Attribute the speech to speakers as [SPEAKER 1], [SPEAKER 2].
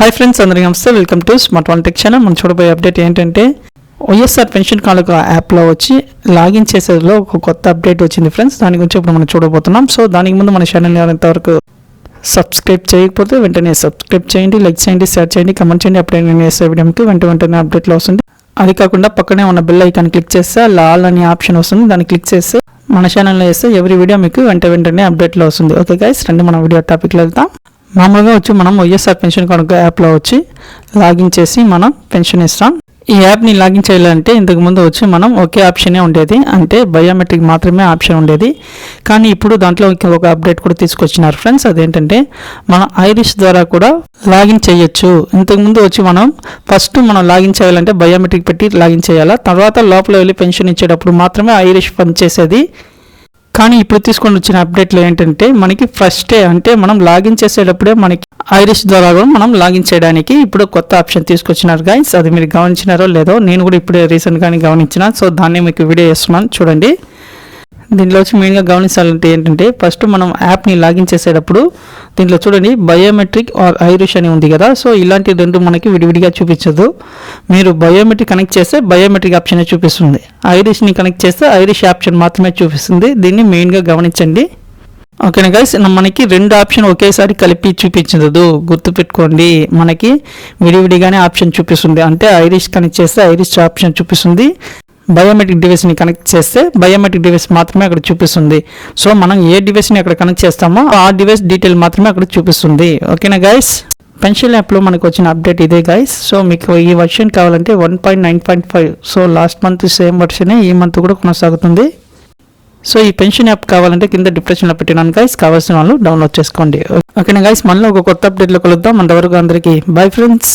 [SPEAKER 1] Hi friends అందరికీ నమస్తే. Welcome to smart one tech channel మనం చూడబోయే అప్డేట్ ఏంటంటే వైఎస్ఆర్ పెన్షన్ కానుక యాప్లో వచ్చి లాగిన్ చేసేదిలో ఒక కొత్త అప్డేట్ వచ్చింది ఫ్రెండ్స్ దాని గురించి ఇప్పుడు మనం చూడబోతున్నాం. సో దానికి ముందు మన ఛానల్ ఎంతవరకు సబ్స్క్రైబ్ చేయకపోతే వెంటనే సబ్స్క్రైబ్ చేయండి లైక్ చేయండి షేర్ చేయండి కమెంట్ చేయండి. అప్పుడే నేను వేసే వీడియోకి వెంట వెంటనే అప్డేట్లో వస్తుంది. అది కాకుండా పక్కనే ఉన్న బెల్ ఐకాన్ క్లిక్ చేస్తే లాల్ అనే ఆప్షన్ వస్తుంది. దాన్ని క్లిక్ చేస్తే మన ఛానల్లో వేస్తే ఎవరి వీడియో మీకు వెంట వెంటనే అప్డేట్లో వస్తుంది. ఓకే గైస్ రండి మన వీడియో టాపిక్లో వెళ్తాం మామూలుగా వచ్చి మనం వైఎస్ఆర్ పెన్షన్ కనుక యాప్లో వచ్చి లాగిన్ చేసి మనం పెన్షన్ ఇస్తాం. ఈ యాప్ని లాగిన్ చేయాలంటే ఇంతకుముందు వచ్చి మనం ఒకే ఆప్షనే ఉండేది. అంటే బయోమెట్రిక్ మాత్రమే ఆప్షన్ ఉండేది. కానీ ఇప్పుడు దాంట్లో ఒక అప్డేట్ కూడా తీసుకొచ్చినారు ఫ్రెండ్స్ అదేంటంటే మన ఐరిష్ ద్వారా కూడా లాగిన్ చేయొచ్చు. ఇంతకుముందు వచ్చి మనం ఫస్ట్ మనం లాగిన్ చేయాలంటే బయోమెట్రిక్ పెట్టి లాగిన్ చేయాలా? తర్వాత లోపల వెళ్ళి పెన్షన్ ఇచ్చేటప్పుడు మాత్రమే ఐరిష్ పనిచేసేది కానీ ఇప్పుడు తీసుకొని వచ్చిన అప్డేట్లు ఏంటంటే మనకి ఫస్టే అంటే మనం లాగిన్ చేసేటప్పుడే మనకి ఐరిష్ ద్వారా కూడా మనం లాగిన్ చేయడానికి ఇప్పుడు కొత్త ఆప్షన్ తీసుకొచ్చినారు గైస్ అది మీరు గమనించినారో లేదో నేను కూడా ఇప్పుడే రీసెంట్గానే గమనించిన. సో దాన్ని మీకు వీడియో చేస్తున్నాను. చూడండి. దీంట్లో వచ్చి మెయిన్గా గమనించాలంటే ఏంటంటే ఫస్ట్ మనం యాప్ని లాగిన్ చేసేటప్పుడు దీంట్లో చూడండి బయోమెట్రిక్ ఆర్ ఐరిష్ అని ఉంది కదా. సో ఇలాంటి రెండు మనకి విడివిడిగా చూపించదు. మీరు బయోమెట్రిక్ కనెక్ట్ చేస్తే బయోమెట్రిక్ ఆప్షన్ చూపిస్తుంది. ఐరిష్ని కనెక్ట్ చేస్తే ఐరిష్ ఆప్షన్ మాత్రమే చూపిస్తుంది. దీన్ని మెయిన్గా గమనించండి. ఓకేనా గైస్ మనకి రెండు ఆప్షన్ ఒకేసారి కలిపి చూపించదు. గుర్తుపెట్టుకోండి మనకి విడివిడిగానే ఆప్షన్ చూపిస్తుంది. అంటే ఐరిష్ కనెక్ట్ చేస్తే ఐరిష్ ఆప్షన్ చూపిస్తుంది. బయోమెట్రిక్ డివైస్ని కనెక్ట్ చేస్తే బయోమెట్రిక్ డివైస్ మాత్రమే అక్కడ చూపిస్తుంది. సో మనం ఏ డివైస్ని అక్కడ కనెక్ట్ చేస్తామో ఆ డివైస్ డీటెయిల్ మాత్రమే అక్కడ చూపిస్తుంది. ఓకేనా గైస్ పెన్షన్ యాప్లో మనకు వచ్చిన అప్డేట్ ఇదే గైస్ సో మీకు ఈ వర్షన్ కావాలంటే one point nine point five so last month same వర్షనే ఈ మంత్ కూడా కొనసాగుతుంది. సో ఈ పెన్షన్ యాప్ కావాలంటే కింద డిప్రెషన్లో పెట్టినాను గైస్ కావాల్సిన వాళ్ళు డౌన్లోడ్ చేసుకోండి. ఓకేనా గైస్ మళ్ళీ ఒక కొత్త అప్డేట్లో కలుద్దాం. అంతవరకు అందరికీ బై ఫ్రెండ్స్